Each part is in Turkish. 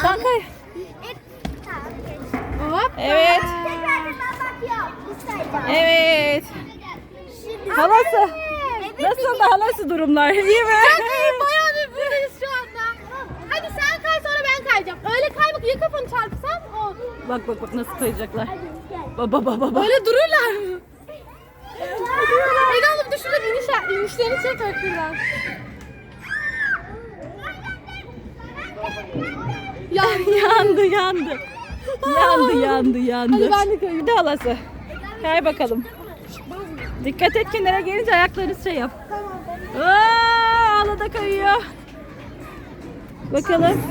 Sen kay. Hop. Evet. Evet. Halası. Nasıl da halası durumlar? İyi mi? Bayağıdır buradayız şu anda. Hadi sen kay sonra ben kayacağım. Öyle kay bak ya kafanı çarpsan oldu. Bak bak bak nasıl kayacaklar. Baba baba baba. Öyle dururlar mı? Eda alıp düşünme iniş, inişlerini çek bak şuradan. Ya yandı yandı. Yandı yandı yandı. Hadi ben de kayayım. Hadi halası. Kay bakalım. Dikkat et kenara gelince ayakları şey yap. Aa, hala da kayıyor. Bakalım.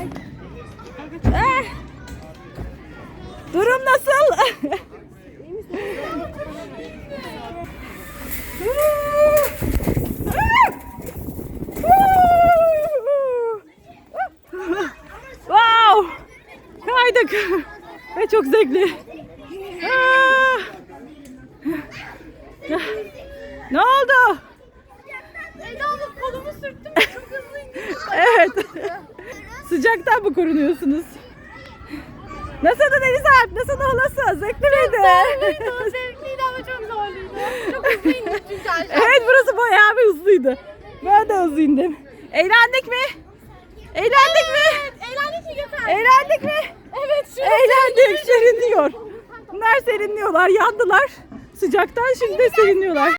Ah. Durum nasıl? Kaydık. Ve çok zevkli. Ah. Ne oldu? Eda alıp kolumu sürttüm çok hızlıydı. Evet. Sıcaktan mı korunuyorsunuz? Nasıldı Deniz Alp? Nasıl halası? Zevkli miydi? Çok zevkliydi ama çok zorluydu. Çok hızlı indik çünkü aşağı. Evet burası bayağı bir hızlıydı. Ben de hızlı indim. Eğlendik mi? Eğlendik mi? Eğlendik mi Gökhan? Eğlendik mi? Evet şu Eğlendik. Serinliyor. Bunlar serinliyorlar. Yandılar. Sıcaktan şimdi de serinliyorlar.